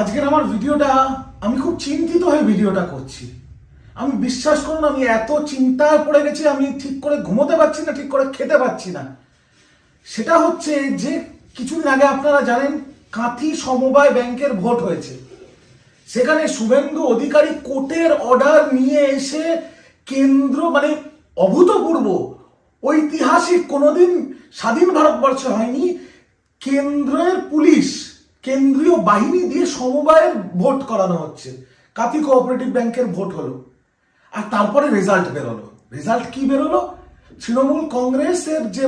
আজকের আমার ভিডিওটা, আমি খুব চিন্তিত হয়ে ভিডিওটা করছি। আমি বিশ্বাস করুন, আমি এত চিন্তায় পড়ে গেছি, আমি ঠিক করে ঘুমোতে পারছি না, ঠিক করে খেতে পারছি না। সেটা হচ্ছে যে, কিছুদিন আগে আপনারা জানেন, কাঁথি সমবায় ব্যাংকের ভোট হয়েছে। সেখানে শুভেন্দু অধিকারী কোর্টের অর্ডার নিয়ে এসে কেন্দ্র মানে অভূতপূর্ব, ঐতিহাসিক কোনোদিন স্বাধীন ভারতবর্ষে হয়নি, কেন্দ্রের পুলিশ কেন্দ্রীয় বাহিনী দিয়ে সমবায়ের ভোট করানো হচ্ছে। কাতি কোঅপারেটিভ ব্যাংকের ভোট হলো। আর তারপরে রেজাল্ট বেরোলো। রেজাল্ট কি বেরোলো? তৃণমূল কংগ্রেসের যে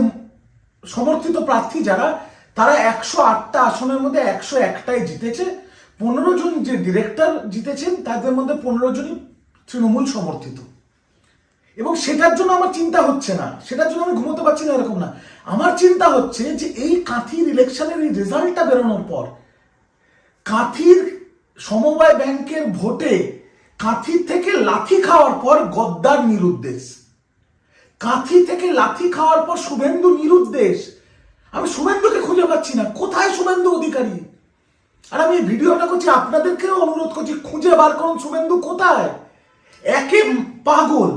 সমর্থিত প্রার্থী যারা, তারা একশো আটটা আসনের মধ্যে একশো একটাই জিতেছে। পনেরো জন যে ডিরেক্টর জিতেছেন, তাদের মধ্যে পনেরো জনই তৃণমূল সমর্থিত। এবং সেটার জন্য আমার চিন্তা হচ্ছে না। সেটার জন্য আমি ঘুমোতে পারছি না, এরকম না। আমার চিন্তা হচ্ছে যে এই কাঁথির ইলেকশনের এই রেজাল্টটা বেরোনোর পর কাঁথির সমবায় ব্যাংকের ভোটে কাঁথি থেকে লাথি খাওয়ার পর গদ্দার নিরুদ্দেশ। কাঁথি থেকে লাথি খাওয়ার পর শুভেন্দু নিরুদ্দেশ। আমি শুভেন্দুকে খুঁজে পাচ্ছি না। কোথায় শুভেন্দু অধিকারী? আর আমি এই ভিডিওটা করছি, আপনাদেরকেও অনুরোধ করছি, খুঁজে বার করুন শুভেন্দু কোথায়? একে পাগল।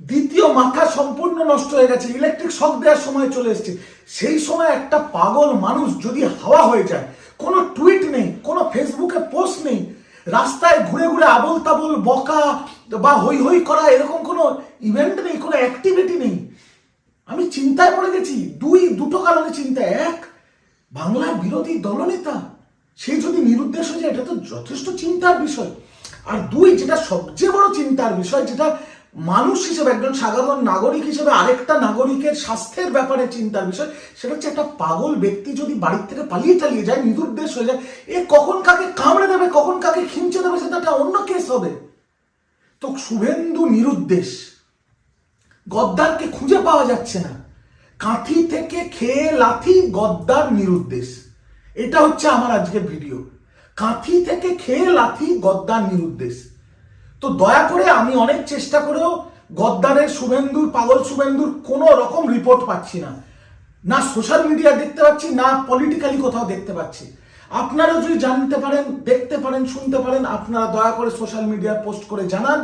দ্বিতীয় মাথা সম্পূর্ণ নষ্ট হয়ে গেছে, ইলেকট্রিক শক দেওয়ার সময় চলে এসেছে। সেই সময় একটা পাগল মানুষ যদি হাওয়া হয়ে যায় কোনো টুইট নেই, কোনো ফেসবুকে পোস্ট নেই, রাস্তায় ঘুরে ঘুরে আবল তাবল বকা বা হই হই করা এরকম কোনো ইভেন্ট নেই, কোনো অ্যাক্টিভিটি নেই। আমি চিন্তায় পড়ে গেছি, দুই দুটো কারণে চিন্তা এক, বাংলার বিরোধী দলনেতা, সে যদি নিরুদ্দেশ হয়ে যায়, এটা তো যথেষ্ট চিন্তার বিষয়। আর দুই, যেটা সবচেয়ে বড় চিন্তার বিষয়, যেটা মানুষ হিসেবে, একজন সাধারণ নাগরিক হিসেবে আরেকটা নাগরিকের স্বাস্থ্যের ব্যাপারে চিন্তার বিষয়, সেটা হচ্ছে একটা পাগল ব্যক্তি যদি বাড়ির থেকে পালিয়ে চালিয়ে যায়, নিরুদ্দেশ হয়ে যায়, এ কখন কাকে কামড়ে দেবে, কখন কাকে খিঞ্চে দেবে, সেটা একটা অন্য কেস হবে। তো শুভেন্দু নিরুদ্দেশ, গদ্দারকে খুঁজে পাওয়া যাচ্ছে না। কাঁথি থেকে খেয়ে লাথি, গদ্দার নিরুদ্দেশ। এটা হচ্ছে আমার আজকের ভিডিও কাঁথি থেকে খেয়ে লাথি, গদ্দার নিরুদ্দেশ। তো দয়া করে আমি অনেক চেষ্টা করেও গদ্দারের শুভেন্দুর, পাগল শুভেন্দুর কোনো রকম রিপোর্ট পাচ্ছি না। না সোশ্যাল মিডিয়া দেখতে পাচ্ছি, না পলিটিক্যালি কোথাও দেখতে পাচ্ছি। আপনারা যদি জানতে পারেন, দেখতে পারেন, শুনতে পারেন, আপনারা দয়া করে সোশ্যাল মিডিয়ায় পোস্ট করে জানান।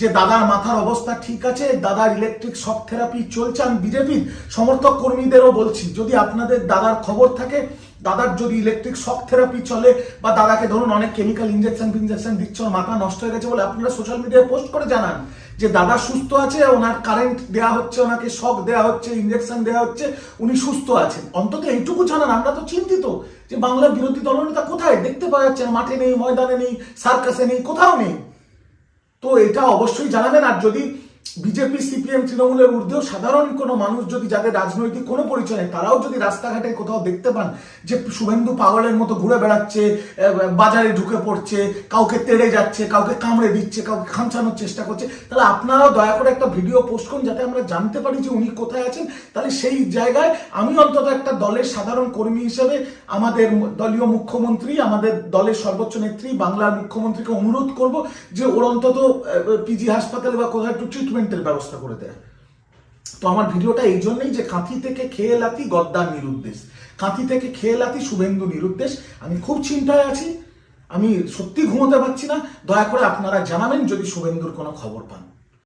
যে দাদার মাথার অবস্থা ঠিক আছে, দাদার ইলেকট্রিক শক থেরাপি চলছে, আমি বিজেপির সমর্থক কর্মীদেরও বলছি, যদি আপনাদের দাদার খবর থাকে, দাদার যদি ইলেকট্রিক শক থেরাপি চলে, বা দাদাকে ধরুন অনেক কেমিক্যাল ইঞ্জেকশন ফিনজেকশন দিচ্ছে মাথা নষ্ট হয়ে গেছে বলে আপনারা সোশ্যাল মিডিয়ায় পোস্ট করে জানান যে দাদা সুস্থ আছে, ওনার কারেন্ট দেওয়া হচ্ছে, ওনাকে শক দেওয়া হচ্ছে ইঞ্জেকশন দেওয়া হচ্ছে, উনি সুস্থ আছেন। অন্তত এইটুকু জানান, আমরা তো চিন্তিত যে বাংলার বিরোধী দলনেতা কোথায়? দেখতে পাওয়া যাচ্ছে মাঠে নেই, ময়দানে নেই সার্কাসে নেই, কোথাও নেই। তো এটা অবশ্যই জানাবেন। আর যদি বিজেপি, সিপিএম, তৃণমূলের ঊর্ধ্বেও সাধারণ কোনো মানুষ যদি যাদের রাজনৈতিক কোনো পরিচয় নেই, তারাও যদি রাস্তাঘাটে কোথাও দেখতে পান যে শুভেন্দু পাগলের মতো ঘুরে বেড়াচ্ছে বাজারে ঢুকে পড়ছে, কাউকে তেড়ে যাচ্ছে, কাউকে কামড়ে দিচ্ছে, কাউকে খামচানোর চেষ্টা করছে, তাহলে আপনারাও দয়া করে একটা ভিডিও পোস্ট করুন যাতে আমরা জানতে পারি যে উনি কোথায় আছেন। তাহলে সেই জায়গায় আমি অন্তত একটা দলের সাধারণ কর্মী হিসেবে আমাদের দলীয় মুখ্যমন্ত্রী, আমাদের দলের সর্বোচ্চ নেত্রী, বাংলার মুখ্যমন্ত্রীকে অনুরোধ করব যে ওর অন্তত পিজি হাসপাতালে বা কোথায় একটু ট্রিটমেন্টের ব্যবস্থা করে দেয়। তো আমার ভিডিওটা এই জন্যই যে কাঁথি থেকে খেয়ে লাতি গদ্দার নিরুদ্দেশ। কাঁথি থেকে খেয়ে লাতি শুভেন্দু নিরুদ্দেশ। আমি খুব চিন্তায় আছি। আমি সত্যি ঘুমোতে পারছি না। দয়া করে আপনারা জানাবেন যদি শুভেন্দুর কোনো খবর পান।